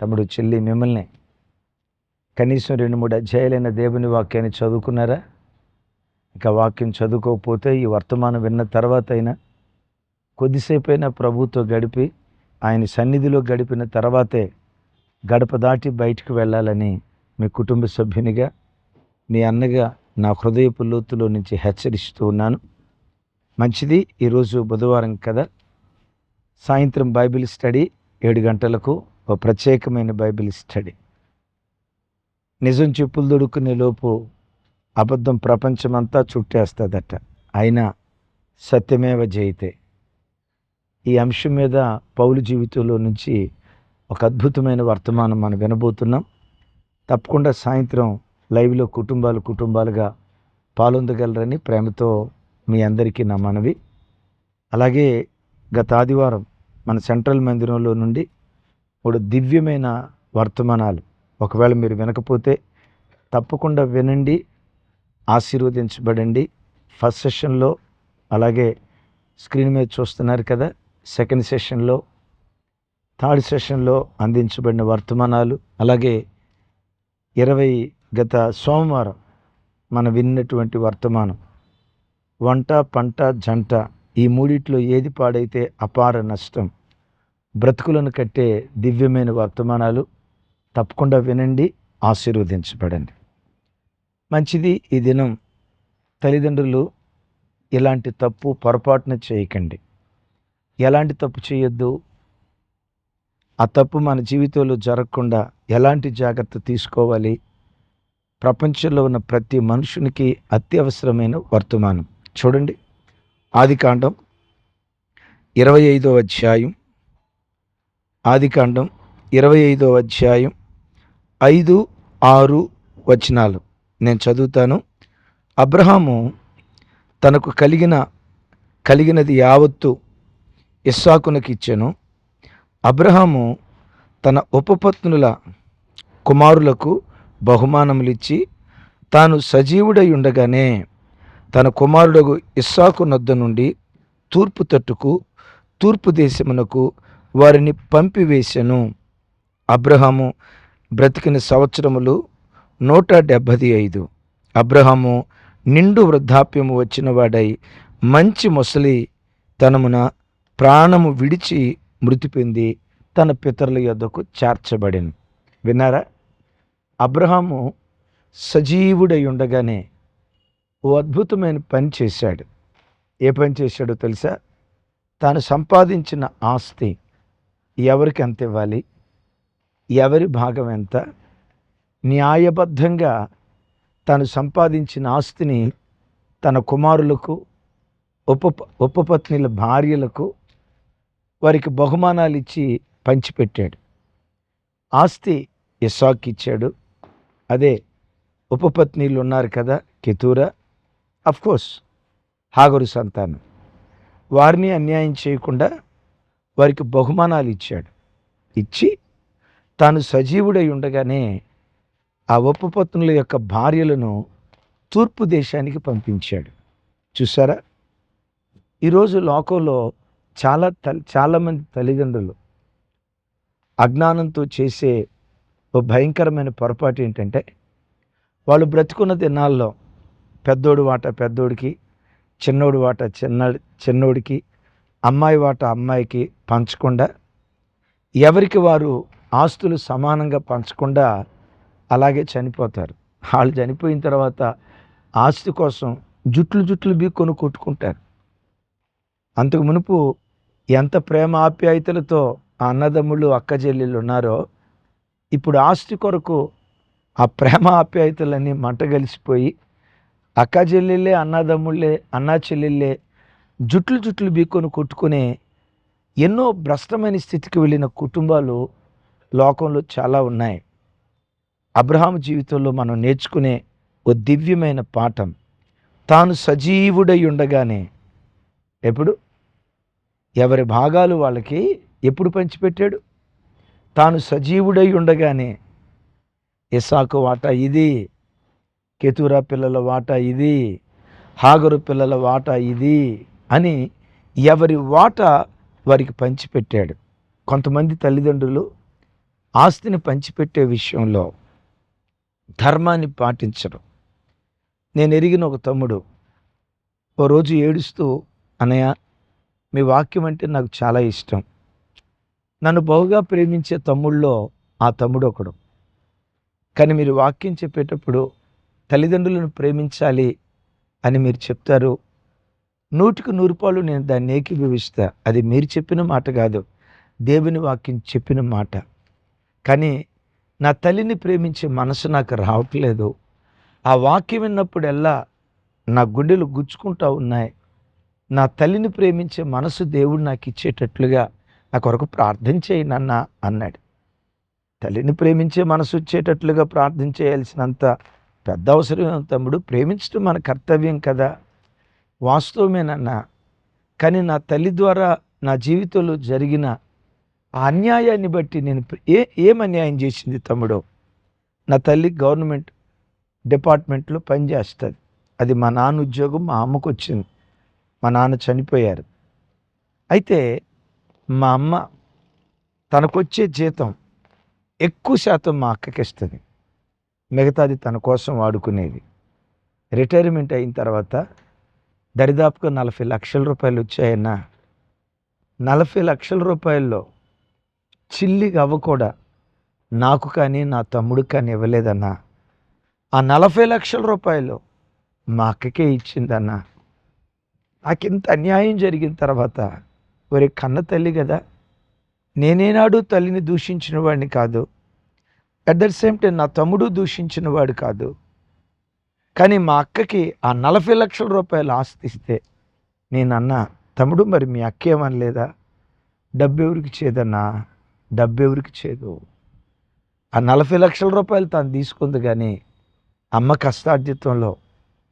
తమ్ముడు చెల్లి మిమ్మల్ని కనీసం రెండు మూడు అధ్యాయులైన దేవుని వాక్యాన్ని చదువుకున్నారా? ఇంకా వాక్యం చదువుకోకపోతే ఈ వర్తమానం విన్న తర్వాత అయినా కొద్దిసేపు అయినా ప్రభుతో గడిపి ఆయన సన్నిధిలో గడిపిన తర్వాతే గడప దాటి బయటికి వెళ్ళాలని మీ కుటుంబ సభ్యునిగా మీ అన్నగా నా హృదయపు లోతులో నుంచి హెచ్చరిస్తూ ఉన్నాను. మంచిది. ఈరోజు బుధవారం కదా. సాయంత్రం బైబిల్ స్టడీ ఏడు గంటలకు ఒక ప్రత్యేకమైన బైబిల్ స్టడీ. నిజం చెప్పులు దొడుకునే లోపు అబద్ధం ప్రపంచమంతా చుట్టేస్తుందట. అయినా సత్యమేవ జయితే. ఈ అంశం మీద పౌలు జీవితంలో నుంచి ఒక అద్భుతమైన వర్తమానం మనం వినబోతున్నాం. తప్పకుండా సాయంత్రం లైవ్లో కుటుంబాలు కుటుంబాలుగా పాలొందగలరని ప్రేమతో మీ అందరికీ నా మనవి. అలాగే గత ఆదివారం మన సెంట్రల్ మందిరంలో నుండి మూడు దివ్యమైన వర్తమానాలు. ఒకవేళ మీరు వినకపోతే తప్పకుండా వినండి ఆశీర్వదించబడండి. ఫస్ట్ సెషన్లో అలాగే స్క్రీన్ మీద చూస్తున్నారు కదా సెకండ్ సెషన్లో థర్డ్ సెషన్లో అందించబడిన వర్తమానాలు. అలాగే ఇరవై గత సోమవారం మనం విన్నటువంటి వర్తమానం వంట పంట జంట ఈ మూడిట్లో ఏది పాడైతే అపార నష్టం? బ్రతుకులను కట్టే దివ్యమైన వర్తమానాలు తప్పకుండా వినండి ఆశీర్వదించబడండి. మంచిది ఈ దినం. తల్లిదండ్రులు ఇలాంటి తప్పు పొరపాటున చేయకండి. ఎలాంటి తప్పు చేయొద్దు. ఆ తప్పు మన జీవితంలో జరగకుండా ఎలాంటి జాగ్రత్త తీసుకోవాలి? ప్రపంచంలో ఉన్న ప్రతి మనుషునికి అత్యవసరమైన వర్తమానం. చూడండి. ఆదికాండం ఇరవై ఐదో అధ్యాయం ఆదికాండం ఇరవై ఐదో అధ్యాయం ఐదు ఆరు వచనాలు. నేను చదువుతాను. అబ్రహాము తనకు కలిగిన కలిగినది యావత్తు ఇస్సాకునకి ఇచ్చాను. అబ్రహాము తన ఉపపత్నుల కుమారులకు బహుమానములిచ్చి తాను సజీవుడై ఉండగానే తన కుమారుడు ఇస్సాకు నొద్ద నుండి తూర్పు తట్టుకు తూర్పు దేశమునకు వారిని పంపివేశను. అబ్రహాము బ్రతికిన సంవత్సరములు నూట డెబ్భది ఐదు. అబ్రహాము నిండు వృద్ధాప్యము వచ్చిన వాడై మంచి ముసలి తనమున ప్రాణము విడిచి మృతి పొంది తన పితరుల యొద్దకు చేర్చబడింది విన్నారా? అబ్రహాము సజీవుడై ఉండగానే ఓ అద్భుతమైన పని చేశాడు. ఏ పని చేశాడో తెలుసా? తాను సంపాదించిన ఆస్తి ఎవరికి ఎంత ఇవ్వాలి? ఎవరి భాగం ఎంత? న్యాయబద్ధంగా తను సంపాదించిన ఆస్తిని తన కుమారులకు ఉప ఉపపత్నుల భార్యలకు వారికి బహుమానాలు ఇచ్చి పంచిపెట్టాడు. ఆస్తి ఇసాక్ ఇచ్చాడు. అదే ఉపపత్నీలు ఉన్నారు కదా కెతూరా. అఫ్కోర్స్ హాగరు సంతానం. వారిని అన్యాయం చేయకుండా వారికి బహుమానాలు ఇచ్చాడు. ఇచ్చి తాను సజీవుడై ఉండగానే ఆ ఉపపత్నుల యొక్క భార్యలను తూర్పు దేశానికి పంపించాడు. చూసారా? ఈరోజు లోకంలో చాలా తల్లి చాలామంది తల్లిదండ్రులు అజ్ఞానంతో చేసే ఓ భయంకరమైన పొరపాటు ఏంటంటే వాళ్ళు బ్రతుకున్న దినాల్లో పెద్దోడు వాట పెద్దోడికి చిన్నోడు వాట చిన్న చిన్నోడికి అమ్మాయి వాట అమ్మాయికి పంచకుండా ఎవరికి వారు ఆస్తులు సమానంగా పంచకుండా అలాగే చనిపోతారు. వాళ్ళు చనిపోయిన తర్వాత ఆస్తి కోసం జుట్లు జుట్లు బీక్కొని కొట్టుకుంటారు. అంతకు మునుపు ఎంత ప్రేమ ఆప్యాయతలతో ఆ అన్నదమ్ముళ్ళు అక్క చెల్లెళ్ళు ఉన్నారో ఇప్పుడు ఆస్తి కొరకు ఆ ప్రేమ ఆప్యాయతలన్నీ మంట కలిసిపోయి అక్క చెల్లెళ్ళే అన్నదమ్ముళ్ళే అన్నా చెల్లెళ్ళే జుట్లు జుట్లు బీక్కొని కొట్టుకునే ఎన్నో భ్రష్టమైన స్థితికి వెళ్ళిన కుటుంబాలు లోకంలో చాలా ఉన్నాయి. అబ్రహాం జీవితంలో మనం నేర్చుకునే ఓ దివ్యమైన పాఠం తాను సజీవుడై ఉండగానే ఎప్పుడు? ఎవరి భాగాలు వాళ్ళకి ఎప్పుడు పంచిపెట్టాడు? తాను సజీవుడై ఉండగానే ఇసాకు వాటా ఇది కెతూరా పిల్లల వాటా ఇది హాగరు పిల్లల వాటా ఇది అని ఎవరి వాట వారికి పంచిపెట్టాడు. కొంతమంది తల్లిదండ్రులు ఆస్తిని పంచిపెట్టే విషయంలో ధర్మాన్ని పాటించరు. నేను ఎరిగిన ఒక తమ్ముడు ఓ రోజు ఏడుస్తూ అనయ్య మీ వాక్యం అంటే నాకు చాలా ఇష్టం. నన్ను బహుగా ప్రేమించే తమ్ముళ్ళలో ఆ తమ్ముడు ఒకడు. కానీ మీరు వాక్యం చెప్పేటప్పుడు తల్లిదండ్రులను ప్రేమించాలి అని మీరు చెప్తారు. నూటికి నూరు పాలు నేను దాన్ని ఏకీభవిస్తా. అది మీరు చెప్పిన మాట కాదు. దేవుని వాక్యం చెప్పిన మాట. కానీ నా తల్లిని ప్రేమించే మనసు నాకు రావట్లేదు. ఆ వాక్యం విన్నప్పుడల్లా నా గుండెలు గుచ్చుకుంటా ఉన్నాయి. నా తల్లిని ప్రేమించే మనసు దేవుడు నాకు ఇచ్చేటట్లుగా నా కొరకు ప్రార్థన చేయనన్న అన్నాడు. తల్లిని ప్రేమించే మనసు వచ్చేటట్లుగా ప్రార్థన చేయాల్సినంత పెద్ద అవసరం తమ్ముడు. ప్రేమించడం మన కర్తవ్యం కదా. వాస్తవమేనన్నా కానీ నా తల్లి ద్వారా నా జీవితంలో జరిగిన ఆ అన్యాయాన్ని బట్టి నేను ఏ ఏం అన్యాయం చేసింది తమ్ముడో? నా తల్లి గవర్నమెంట్ డిపార్ట్మెంట్లో పనిచేస్తుంది అది మా నాన్న ఉద్యోగం మా అమ్మకు వచ్చింది. మా నాన్న చనిపోయారు. అయితే మా అమ్మ తనకొచ్చే జీతం ఎక్కువ శాతం మా అక్కకి ఇస్తుంది. మిగతాది తన కోసం వాడుకునేది. రిటైర్మెంట్ అయిన తర్వాత దరిదాపుగా నలభై లక్షల రూపాయలు వచ్చాయన్నా. నలభై లక్షల రూపాయల్లో చిల్లి అవ్వ కూడా నాకు కానీ నా తమ్ముడికి కానీ ఇవ్వలేదన్నా. ఆ నలభై లక్షల రూపాయలు మా అక్కకే ఇచ్చిందన్నా. నాకు ఇంత అన్యాయం జరిగిన తర్వాత ఒరే కన్న తల్లి కదా నేనేనాడు తల్లిని దూషించిన వాడిని కాదు అట్ ద సేమ్ టైం నా తమ్ముడు దూషించిన వాడు కాదు కానీ మా అక్కకి ఆ నలభై లక్షల రూపాయలు ఆస్తి ఇస్తే నేను అన్నా తమ్ముడు మరి మీ అక్క ఏమనలేదా? డబ్బు ఎవరికి చేదన్నా? డబ్బు ఎవరికి చేదు? ఆ నలభై లక్షల రూపాయలు తాను తీసుకుంది కానీ అమ్మ కష్టార్జితంలో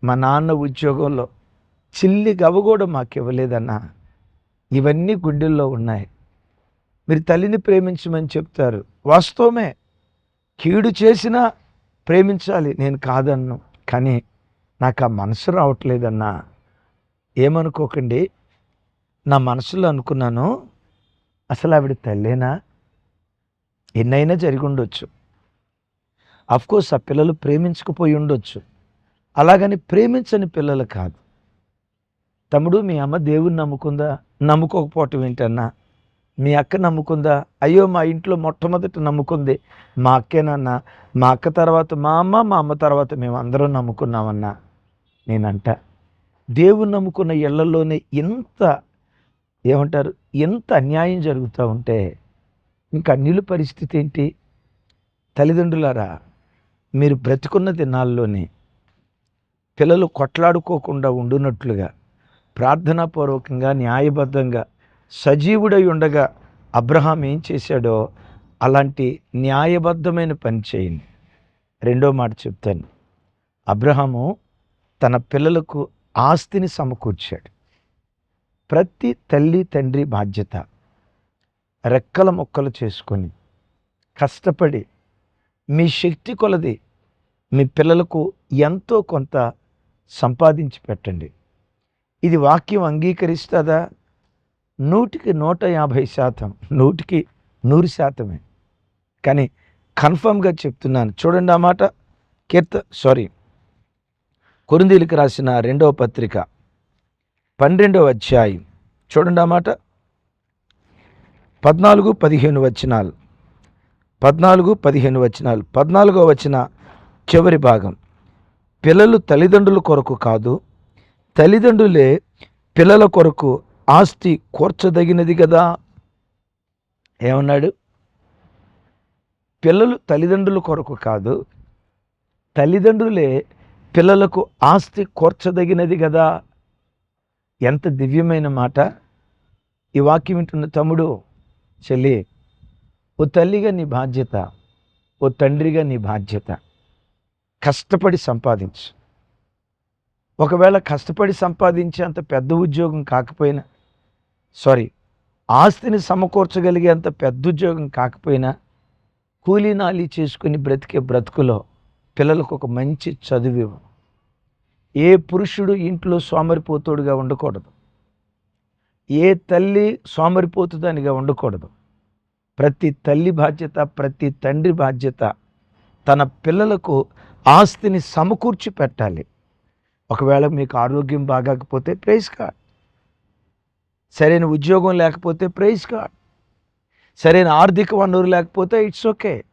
మా నాన్న ఉద్యోగంలో చిల్లి గవ్వ కూడా మాకు ఇవ్వలేదన్నా ఇవన్నీ గుండెల్లో ఉన్నాయి. మీరు తల్లిని ప్రేమించమని చెప్తారు. వాస్తవమే కీడు చేసినా ప్రేమించాలి నేను కాదన్ను. కానీ నాకు ఆ మనసు రావట్లేదన్నా ఏమనుకోకండి. నా మనసులో అనుకున్నాను అసలు ఆవిడ తల్లేనా? ఎన్నైనా జరిగి ఉండొచ్చు. కోర్స్ ఆ పిల్లలు ప్రేమించకపోయి ఉండొచ్చు. అలాగని ప్రేమించని పిల్లలు కాదు. తమ్ముడు మీ అమ్మ దేవుని నమ్ముకుందా? నమ్ముకోకపోవటం ఏంటన్నా? మీ అక్క నమ్ముకుందా? అయ్యో మా ఇంట్లో మొట్టమొదట నమ్ముకుంది మా అక్కేనన్న మా అక్క తర్వాత మా అమ్మ మా అమ్మ తర్వాత మేము అందరం నమ్ముకున్నామన్నా నేనంట. దేవుని నమ్ముకున్న ఇళ్ళలోనే ఇంత ఏమంటారు? ఎంత అన్యాయం జరుగుతూ ఉంటే ఇంకా అన్యుల పరిస్థితి ఏంటి? తల్లిదండ్రులారా మీరు బ్రతికున్న దినాల్లోనే పిల్లలు కొట్లాడుకోకుండా ఉండునట్లుగా ప్రార్థనాపూర్వకంగా న్యాయబద్ధంగా సజీవుడై ఉండగా అబ్రహాం ఏం చేశాడో అలాంటి న్యాయబద్ధమైన పని చేయండి. రెండో మాట చెప్తాను. అబ్రహాము తన పిల్లలకు ఆస్తిని సమకూర్చాడు. ప్రతి తల్లి తండ్రి బాధ్యత రెక్కల మొక్కలు చేసుకొని కష్టపడి మీ శక్తి కొలది మీ పిల్లలకు ఎంతో కొంత సంపాదించి పెట్టండి. ఇది వాక్యం అంగీకరిస్తుందా? నూటికి నూట యాభై శాతం నూటికి నూరు శాతమే. కానీ కన్ఫర్మ్గా చెప్తున్నాను. చూడండి ఆ మాట. కీర్త సారీ. కొరిందీలకు రాసిన రెండవ పత్రిక పన్నెండవ అధ్యాయం. చూడండి ఆ మాట. పద్నాలుగు పదిహేను వచనాలు. పద్నాలుగు పదిహేను వచనాలు. పద్నాలుగో వచ్చిన చివరి భాగం. పిల్లలు తల్లిదండ్రుల కొరకు కాదు తల్లిదండ్రులే పిల్లల కొరకు ఆస్తి కూర్చదగినది కదా. ఏమన్నాడు? పిల్లలు తల్లిదండ్రుల కొరకు కాదు. తల్లిదండ్రులే పిల్లలకు ఆస్తి కూర్చదగినది కదా. ఎంత దివ్యమైన మాట. ఈ వాక్యం వింటున్న తమ్ముడు చెల్లి ఓ తల్లిగా నీ బాధ్యత ఓ తండ్రిగా నీ బాధ్యత. కష్టపడి సంపాదించు. ఒకవేళ కష్టపడి సంపాదించే అంత పెద్ద ఉద్యోగం కాకపోయినా సారీ ఆస్తిని సమకూర్చగలిగే అంత పెద్ద ఉద్యోగం కాకపోయినా కూలీనాలి చేసుకుని బ్రతికే బ్రతుకులో పిల్లలకు ఒక మంచి చదువు ఇవ్వు. ఏ పురుషుడు ఇంట్లో సోమరిపోతుడుగా ఉండకూడదు. ఏ తల్లి సోమరిపోతుదానిగా ఉండకూడదు. ప్రతి తల్లి బాధ్యత ప్రతి తండ్రి బాధ్యత తన పిల్లలకు ఆస్తిని సమకూర్చి పెట్టాలి. ఒకవేళ మీకు ఆరోగ్యం బాగాకపోతే ప్రైజ్ కార్డ్. సరైన ఉద్యోగం లేకపోతే ప్రైజ్ కార్డ్ సరైన ఆర్థిక వనరు లేకపోతే ఇట్స్ ఓకే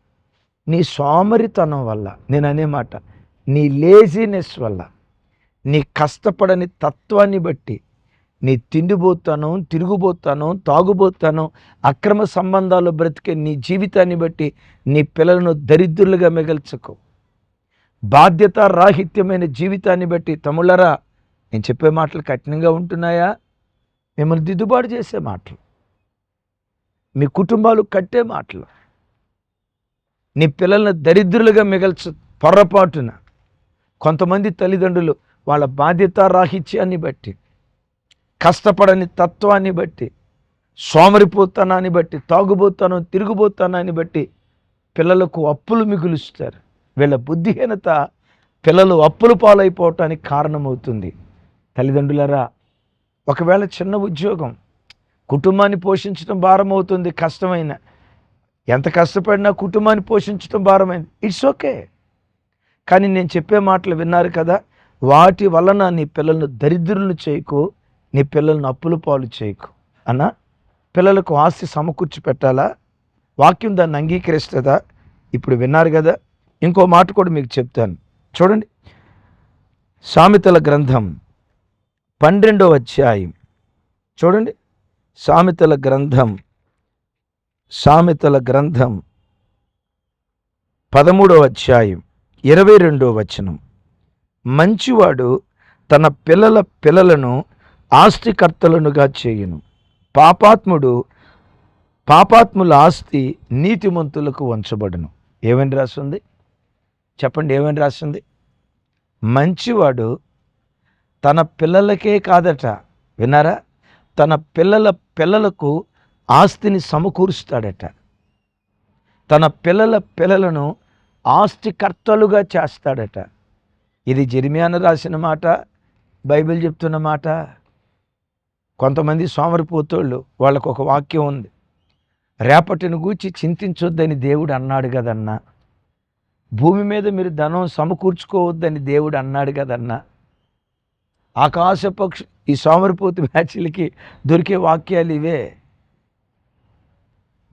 నీ సోమరితనం వల్ల నేను అనే మాట నీ లేజినెస్ వల్ల నీ కష్టపడని తత్వాన్ని బట్టి నీ తిండిపోతాను తిరుగుబోతాను తాగుబోతాను అక్రమ సంబంధాలు బ్రతికే నీ జీవితాన్ని బట్టి నీ పిల్లలను దరిద్రులుగా మిగల్చకు. బాధ్యత రాహిత్యమైన జీవితాన్ని బట్టి తమ్ముళ్ళరా నేను చెప్పే మాటలు కఠినంగా ఉంటున్నాయా? మిమ్మల్ని దిద్దుబాటు చేసే మాటలు. మీ కుటుంబాలు కట్టే మాటలు. నీ పిల్లల్ని దరిద్రులుగా మిగల్చ పొరపాటున కొంతమంది తల్లిదండ్రులు వాళ్ళ బాధ్యత రాహిత్యాన్ని బట్టి కష్టపడని తత్వాన్ని బట్టి సోమరిపోతానాన్ని బట్టి తాగుబోతాను తిరుగుబోతానాన్ని బట్టి పిల్లలకు అప్పులు మిగులుస్తారు. వీళ్ళ బుద్ధిహీనత పిల్లలు అప్పులు పాలైపోవటానికి కారణమవుతుంది. తల్లిదండ్రులరా ఒకవేళ చిన్న ఉద్యోగం కుటుంబాన్ని పోషించడం భారం అవుతుంది కష్టమైన. ఎంత కష్టపడినా కుటుంబాన్ని పోషించడం భారమైంది. ఇట్స్ ఓకే కానీ నేను చెప్పే మాటలు విన్నారు కదా వాటి వలన నీ పిల్లలను దరిద్రులను చేయకు నీ పిల్లలను అప్పుల పాలు చేయకు. అన్న పిల్లలకు ఆస్తి సమకూర్చి పెట్టాలా? వాక్యం దాన్ని అంగీకరిస్తుందా? ఇప్పుడు విన్నారు కదా ఇంకో మాట కూడా మీకు చెప్తాను. చూడండి. సామెతల గ్రంథం పన్నెండవ అధ్యాయం. చూడండి. సామెతల గ్రంథం. సామెతల గ్రంథం. పదమూడవ అధ్యాయం. ఇరవై రెండవ వచనం. మంచివాడు తన పిల్లల పిల్లలను ఆస్తికర్తలనుగా చేయును. పాపాత్ముడు పాపాత్ముల ఆస్తి నీతిమంతులకు వంచబడును. ఏమని రాస్తుంది? చెప్పండి ఏమని రాస్తుంది? మంచివాడు తన పిల్లలకే కాదట. విన్నారా? తన పిల్లల పిల్లలకు ఆస్తిని సమకూరుస్తాడట. తన పిల్లల పిల్లలను ఆస్తికర్తలుగా చేస్తాడట. ఇది జెరిమియాను రాసిన మాట బైబిల్ చెప్తున్న మాట. కొంతమంది సోమరిపోతోళ్ళు వాళ్ళకు ఒక వాక్యం ఉంది. రేపటిని గూర్చి చింతించొద్దని దేవుడు అన్నాడు కదన్నా. భూమి మీద మీరు ధనం సమకూర్చుకోవద్దని దేవుడు అన్నాడు కదన్నా. ఆకాశపక్ష ఈ సోమరిపోతు బ్యాచ్లకి దొరికే వాక్యాలు ఇవే.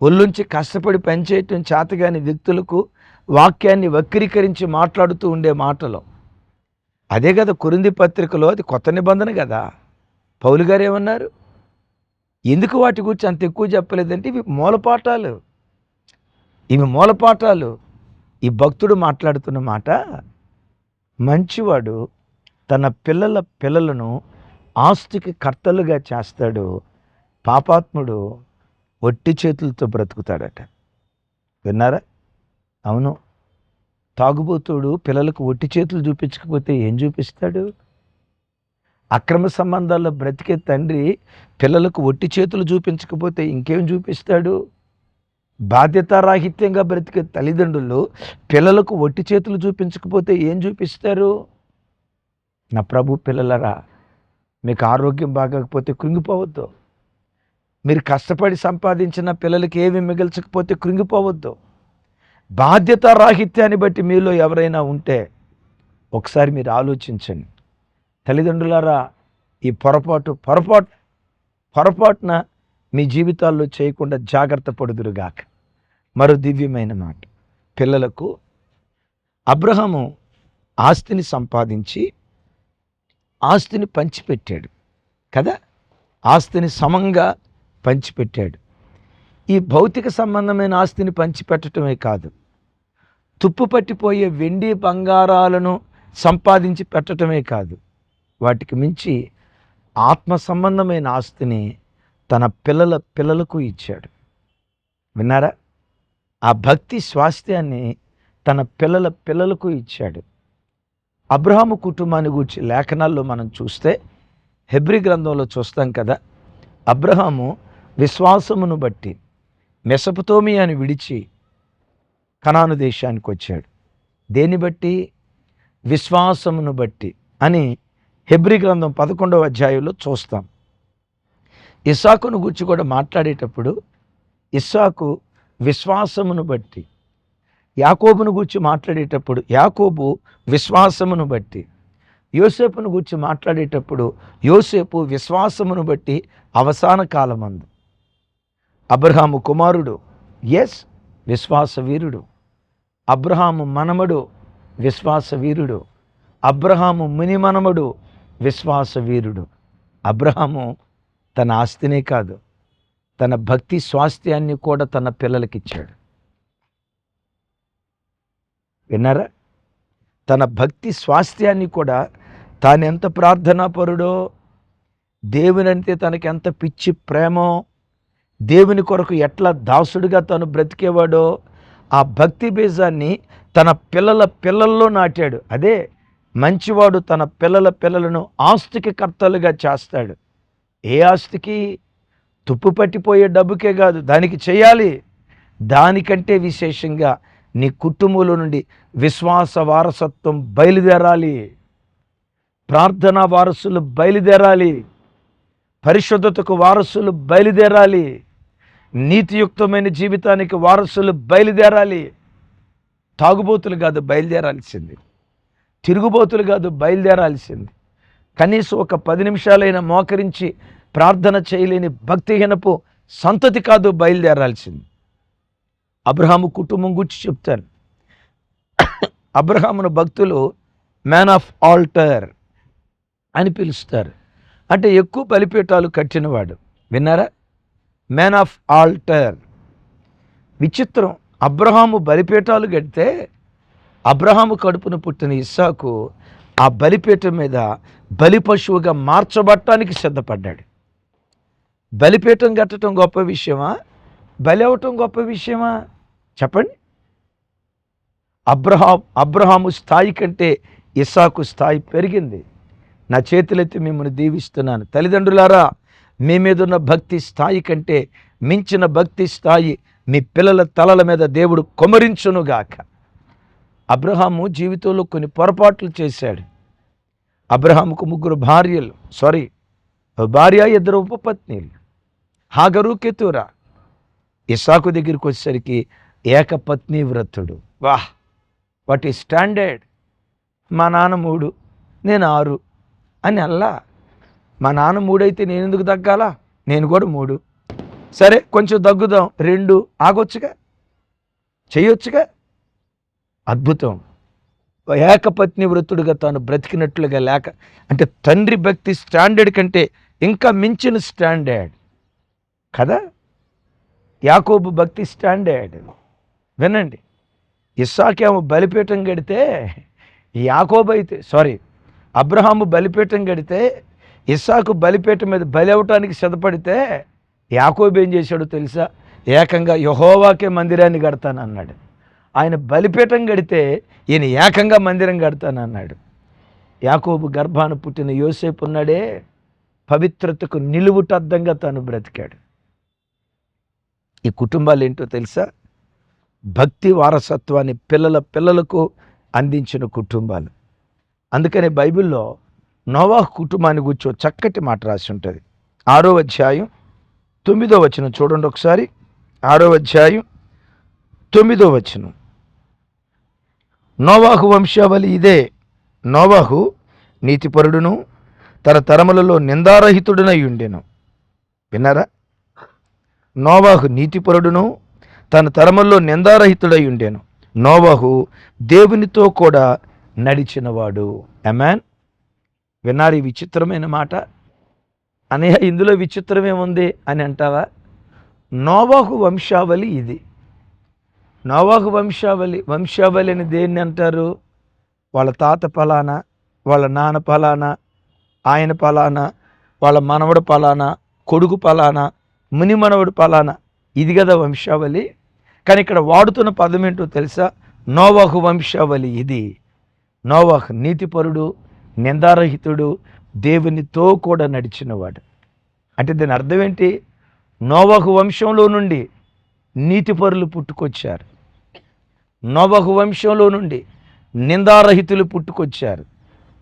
ఒళ్ళుంచి కష్టపడి పనిచేయటం చేతగాని వ్యక్తులకు వాక్యాన్ని వక్రీకరించి మాట్లాడుతూ ఉండే మాటలు. అదే కదా కురింది పత్రికలో అది కొత్త నిబంధన కదా. పౌలు గారు ఏమన్నారు? ఎందుకు వాటి గురించి అంత ఎక్కువ చెప్పలేదంటే ఇవి మూలపాఠాలు ఇవి మూలపాఠాలు ఈ భక్తుడు మాట్లాడుతున్న మాట మంచివాడు తన పిల్లల పిల్లలను ఆస్తికి కర్తలుగా చేస్తాడు. పాపాత్ముడు ఒట్టి చేతులతో బ్రతుకుతాడట. విన్నారా? అవును. తాగుబోతుడు పిల్లలకు ఒట్టి చేతులు చూపించకపోతే ఏం చూపిస్తాడు? అక్రమ సంబంధాల్లో బ్రతికే తండ్రి పిల్లలకు ఒట్టి చేతులు చూపించకపోతే ఇంకేం చూపిస్తాడు? బాధ్యతారాహిత్యంగా బ్రతికే తల్లిదండ్రులు పిల్లలకు ఒట్టి చేతులు చూపించకపోతే ఏం చూపిస్తారు? నా ప్రభు పిల్లలరా మీకు ఆరోగ్యం బాగకపోతే కృంగిపోవద్దు. మీరు కష్టపడి సంపాదించిన పిల్లలకి ఏమి మిగల్చకపోతే కృంగిపోవద్దు. బాధ్యత రాహిత్యాన్ని బట్టి మీలో ఎవరైనా ఉంటే ఒకసారి మీరు ఆలోచించండి. తల్లిదండ్రులారా ఈ పొరపాటు పొరపాటు పొరపాటున మీ జీవితాల్లో చేయకుండా జాగ్రత్త పడుదురుగాక. మరో దివ్యమైన మాట. పిల్లలకు అబ్రహము ఆస్తిని సంపాదించి ఆస్తిని పంచిపెట్టాడు కదా? ఆస్తిని సమంగా పంచిపెట్టాడు. ఈ భౌతిక సంబంధమైన ఆస్తిని పంచిపెట్టడమే కాదు తుప్పు పట్టిపోయే వెండి బంగారాలను సంపాదించి పెట్టడమే కాదు వాటికి మించి ఆత్మ సంబంధమైన ఆస్తిని తన పిల్లల పిల్లలకు ఇచ్చాడు. విన్నారా? ఆ భక్తి స్వాస్థ్యాన్ని తన పిల్లల పిల్లలకు ఇచ్చాడు. అబ్రహాము కుటుంబాన్ని గురించి లేఖనాల్లో మనం చూస్తే హెబ్రి గ్రంథంలో చూస్తాం కదా అబ్రహాము విశ్వాసమును బట్టి మెసపతోమియాని విడిచి కనాను దేశానికి వచ్చాడు. దేన్ని బట్టి? విశ్వాసమును బట్టి అని హెబ్రి గ్రంథం పదకొండవ అధ్యాయంలో చూస్తాం. ఇస్సాకును గురించి కూడా మాట్లాడేటప్పుడు ఇస్సాకు విశ్వాసమును బట్టి యాకోబును గురించి మాట్లాడేటప్పుడు యాకోబు విశ్వాసమును బట్టి యోసేపును గురించి మాట్లాడేటప్పుడు యోసేపు విశ్వాసమును బట్టి అవసాన కాలమందు. అబ్రహాము కుమారుడు ఎస్ విశ్వాస వీరుడు. అబ్రహాము మనమడు విశ్వాస వీరుడు. అబ్రహాము ముని మనమడు విశ్వాస వీరుడు. అబ్రహాము తన ఆస్తినే కాదు తన భక్తి స్వాస్థ్యాన్ని కూడా తన పిల్లలకిచ్చాడు. విన్నారా? తన భక్తి స్వాస్థ్యాన్ని కూడా తానెంత ప్రార్థనాపరుడో దేవునంటే తనకెంత పిచ్చి ప్రేమో దేవుని కొరకు ఎట్లా దాసుడిగా తను బ్రతికేవాడో ఆ భక్తి బీజాన్ని తన పిల్లల పిల్లల్లో నాటాడు. అదే మంచివాడు తన పిల్లల పిల్లలను ఆస్తికి కర్తలుగా చేస్తాడు. ఏ ఆస్తికి? తుప్పు పట్టిపోయే డబ్బుకే కాదు. దానికి చేయాలి. దానికంటే విశేషంగా నీ కుటుంబంలో నుండి విశ్వాస వారసత్వం బయలుదేరాలి. ప్రార్థనా వారసులు బయలుదేరాలి. పరిశుద్ధతకు వారసులు బయలుదేరాలి. నీతియుక్తమైన జీవితానికి వారసులు బయలుదేరాలి. తాగుబోతులు కాదు బయలుదేరాల్సింది. తిరుగుబోతులు కాదు బయలుదేరాల్సింది. కనీసం ఒక పది నిమిషాలైనా మోకరించి ప్రార్థన చేయలేని భక్తిహీనపు సంతతి కాదు బయలుదేరాల్సింది. అబ్రహాము కుటుంబం గురించి చెప్తాను. అబ్రహామును భక్తులు మ్యాన్ ఆఫ్ ఆల్టర్ అని పిలుస్తారు. అంటే ఎక్కువ బలిపీఠాలు కట్టినవాడు. విన్నారా? మ్యాన్ ఆఫ్ ఆల్టర్ విచిత్రం. అబ్రహాము బలిపీఠాలు కడితే అబ్రహాము కడుపున పుట్టిన ఇస్సాకు ఆ బలిపీఠం మీద బలి పశువుగా మార్చబట్టానికి సిద్ధపడ్డాడు. బలిపీఠం కట్టడం గొప్ప విషయమా? బలి అవటం గొప్ప విషయమా? చెప్పండి. అబ్రహాం అబ్రహాము స్థాయి కంటే ఇస్సాకు స్థాయి పెరిగింది. నా చేతులెత్తి మిమ్మల్ని దీవిస్తున్నాను. తల్లిదండ్రులారా మీ మీద ఉన్న భక్తి స్థాయి కంటే మించిన భక్తి స్థాయి మీ పిల్లల తలల మీద దేవుడు కొమరించునుగాక. అబ్రహాము జీవితంలో కొన్ని పొరపాట్లు చేశాడు. అబ్రహాముకు ముగ్గురు భార్యలు సారీ భార్య ఇద్దరు ఉపపత్నిలు. హాగరు కెతూరా. ఇసాకు దగ్గరికి వచ్చేసరికి ఏకపత్ని వ్రతుడు. వాహ్! వాట్ ఈ స్టాండర్డ్? మా నాన్న మూడు నేను ఆరు అని అల్లా. మా నాన్న మూడైతే నేను ఎందుకు తగ్గాలా? నేను కూడా మూడు. సరే కొంచెం దగ్గుదాం రెండు ఆగొచ్చుగా? చేయొచ్చుగా అద్భుతం. ఏకపత్ని వృత్తుడుగా తాను బ్రతికినట్లుగా లేక అంటే తండ్రి భక్తి స్టాండర్డ్ కంటే ఇంకా మించిన స్టాండర్డ్. కదా? యాకోబు భక్తి స్టాండర్డ్. వినండి. ఇస్సాకేమో బలిపీఠం గడితే యాకోబైతే అయితే సారీ అబ్రహాము బలిపీఠం గడితే ఇస్సాకు బలిపీఠం మీద బలి అవటానికి సిద్ధపడితే యాకోబు ఏం చేశాడో తెలుసా? ఏకంగా యహోవాకే మందిరాన్ని కడతానన్నాడు. ఆయన బలిపీఠం గడితే ఈయన ఏకంగా మందిరం కడతానన్నాడు. యాకోబు గర్భాన పుట్టిన యోసేపు ఉన్నాడే పవిత్రతకు నిలువుటద్దంగా తాను బ్రతికాడు. ఈ కుటుంబాలు ఏంటో తెలుసా? భక్తి వారసత్వాన్ని పిల్లల పిల్లలకు అందించిన కుటుంబాలు. అందుకనే బైబిల్లో నోవాహ్ కుటుంబాన్ని కూర్చో చక్కటి మాట రాసి ఉంటుంది. ఆరో అధ్యాయం తొమ్మిదో వచనం చూడండి ఒకసారి. ఆరో అధ్యాయం తొమ్మిదో వచనం. నోవాహు వంశావళి ఇదే. నోవాహు నీతిపరుడును తన తరములలో నిందారహితుడునై ఉండెను. విన్నారా? నోవాహు నీతిపరుడును తన తరముల్లో నిందారహితుడై ఉండేను. నోవహు దేవునితో కూడా నడిచినవాడు. ఎమాన్ విన్నారు ఈ విచిత్రమైన మాట? అనే ఇందులో విచిత్రమేముంది అని అంటావా? నోవాహు వంశావళి ఇది. నోవాహు వంశావళి వంశావళి అని దేన్ని అంటారు? వాళ్ళ తాత పలానా వాళ్ళ నాన్న పలానా ఆయన పలానా వాళ్ళ మనవడు పలానా కొడుకు పలానా ముని మనవడు పలానా. ఇది కదా వంశావళి. కానీ ఇక్కడ వాడుతున్న పదం ఏంటో తెలుసా? నోవహు వంశావళి ఇది. నోవహ్ నీతిపరుడు నిందారహితుడు దేవునితో కూడా నడిచినవాడు. అంటే దీని అర్థం ఏంటి? నోవహు వంశంలో నుండి నీతిపరులు పుట్టుకొచ్చారు. నోవహు వంశంలో నుండి నిందారహితులు పుట్టుకొచ్చారు.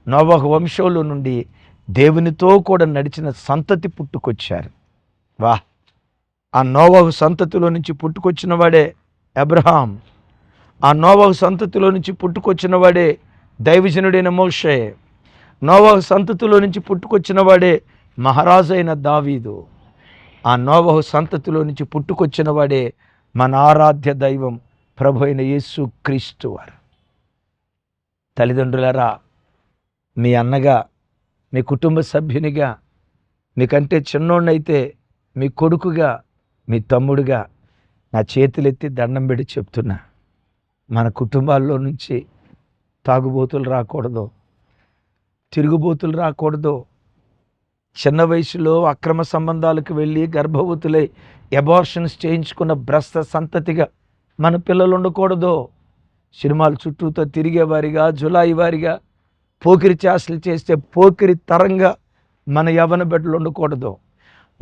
నోవహు వంశంలో నుండి దేవునితో కూడా నడిచిన సంతతి పుట్టుకొచ్చారు. వా ఆ నోవహు సంతతిలో నుంచి పుట్టుకొచ్చిన వాడే అబ్రహాం. ఆ నోవహు సంతతిలో నుంచి పుట్టుకొచ్చిన వాడే దైవజనుడైన మోషే. నోవహు సంతతిలో నుంచి పుట్టుకొచ్చిన వాడే మహారాజైన దావీదు. ఆ నోవహు సంతతిలో నుంచి పుట్టుకొచ్చిన వాడే మన ఆరాధ్య దైవం ప్రభు అయిన యేసు క్రీస్తు వారు. తల్లిదండ్రులరా మీ అన్నగా మీ కుటుంబ సభ్యునిగా మీకంటే చిన్నోడినైతే మీ కొడుకుగా మీ తమ్ముడుగా నా చేతులెత్తి దండం పెట్టి చెప్తున్నా మన కుటుంబాల్లో నుంచి తాగుబోతులు రాకూడదు తిరుగుబోతులు రాకూడదు. చిన్న వయసులో అక్రమ సంబంధాలకు వెళ్ళి గర్భవతులై ఎబార్షన్స్ చేయించుకున్న భ్రస్త సంతతిగా మన పిల్లలు ఉండకూడదు. సినిమాలు చుట్టూతో తిరిగే వారిగా జులాయి వారిగా పోకిరి చాసలు చేస్తే పోకిరి తరంగా మన యవన బిడ్డలు ఉండకూడదు.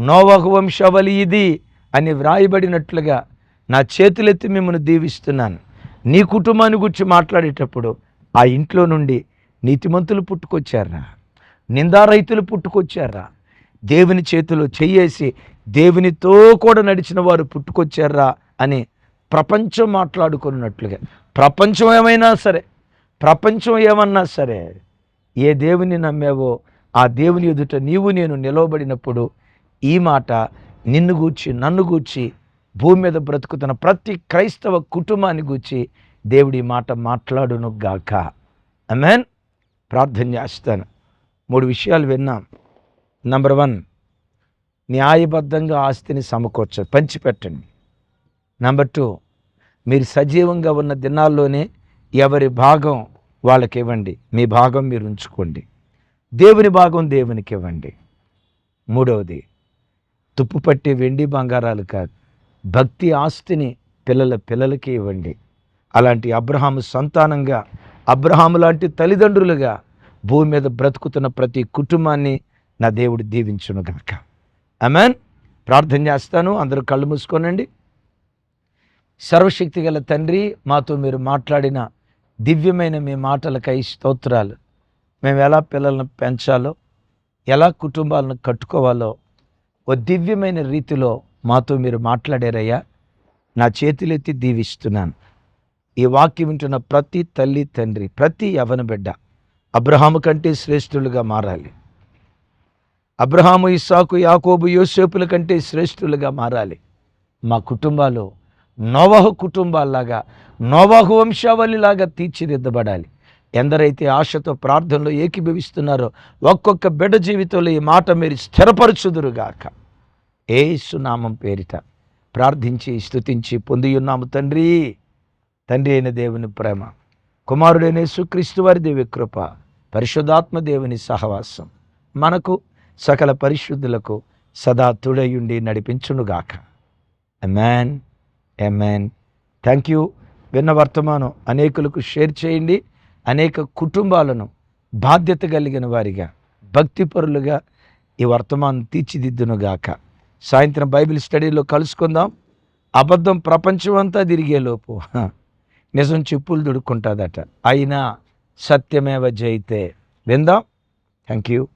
నోవహు వంశవలి ఇది. అని వ్రాయబడినట్లుగా నా చేతులెత్తి మిమ్మల్ని దీవిస్తున్నాను. నీ కుటుంబాన్ని గురించి మాట్లాడేటప్పుడు ఆ ఇంట్లో నుండి నీతిమంతులు పుట్టుకొచ్చారా? నిందారైతులు పుట్టుకొచ్చారా? దేవుని చేతిలో చెయ్యేసి దేవునితో కూడా నడిచిన వారు పుట్టుకొచ్చారా అని ప్రపంచం మాట్లాడుకున్నట్లుగా. ప్రపంచం ఏమైనా సరే ప్రపంచం ఏమన్నా సరే ఏ దేవుని నమ్మేవో ఆ దేవుని ఎదుట నీవు నేను నిలవబడినప్పుడు ఈ మాట నిన్ను గూర్చి నన్ను గూర్చి భూమి మీద బ్రతుకుతున్న ప్రతి క్రైస్తవ కుటుంబాన్ని గూర్చి దేవుడి మాట మాట్లాడును గాక. అమెన్ ప్రార్థన చేస్తాను. మూడు విషయాలు విన్నాం. నంబర్ వన్ న్యాయబద్ధంగా ఆస్తిని సమకూర్చండి పంచిపెట్టండి. నంబర్ టూ మీరు సజీవంగా ఉన్న దినాల్లోనే ఎవరి భాగం వాళ్ళకి ఇవ్వండి. మీ భాగం మీరు ఉంచుకోండి. దేవుని భాగం దేవునికి ఇవ్వండి. మూడవది తుప్పు పట్టే వెండి బంగారాలు కాదు. భక్తి ఆస్తిని పిల్లల పిల్లలకి ఇవ్వండి. అలాంటి అబ్రహాము సంతానంగా అబ్రహాము లాంటి తల్లిదండ్రులుగా భూమి మీద బ్రతుకుతున్న ప్రతి కుటుంబాన్ని నా దేవుడు దీవించును గనక అమెన్ ప్రార్థన చేస్తాను. అందరూ కళ్ళు మూసుకోనండి. సర్వశక్తి గల తండ్రి మాతో మీరు మాట్లాడిన దివ్యమైన మీ మాటలకై స్తోత్రాలు. మేము ఎలా పిల్లలను పెంచాలో ఎలా కుటుంబాలను కట్టుకోవాలో ఓ దివ్యమైన రీతిలో మాతో మీరు మాట్లాడారయ్యా. నా చేతులెత్తి దీవిస్తున్నాను. ఈ వాక్యం వింటున్న ప్రతి తల్లి తండ్రి ప్రతి యవన బిడ్డ అబ్రహాము కంటే శ్రేష్ఠులుగా మారాలి. అబ్రహాము ఇస్సాకు యాకోబు యోసేపుల కంటే శ్రేష్ఠులుగా మారాలి. మా కుటుంబాలు నోవాహు కుటుంబాల్లాగా నోవాహు వంశావళిలాగా తీర్చిదిద్దబడాలి. ఎందరైతే ఆశతో ప్రార్థనలో ఏకీభవిస్తున్నారో ఒక్కొక్క బిడ్డ జీవితంలో ఈ మాట మీరు స్థిరపరచుదురుగాక. ఏసునామం పేరిట ప్రార్థించి స్తుతించి పొందియున్నాము తండ్రి. తండ్రి అయిన దేవుని ప్రేమ కుమారుడైన సుక్రీస్తు వారి దేవి కృప పరిశుద్ధాత్మ దేవుని సహవాసం మనకు సకల పరిశుద్ధులకు సదా తుడయుండి నడిపించునుగాక. ఎమ్యాన్ ఎమ్యాన్ థ్యాంక్ యూ విన్న వర్తమానం అనేకులకు షేర్ చేయండి. అనేక కుటుంబాలను బాధ్యత కలిగిన వారిగా భక్తిపరులుగా ఈ వర్తమానం తీర్చిదిద్దునుగాక. సాయంత్రం బైబిల్ స్టడీలో కలుసుకుందాం. అబద్ధం ప్రపంచం అంతా తిరిగేలోపు నిజం చెప్పులు దుడుక్కుంటుందట. అయినా సత్యమేవ జయితే విందాం. Thank you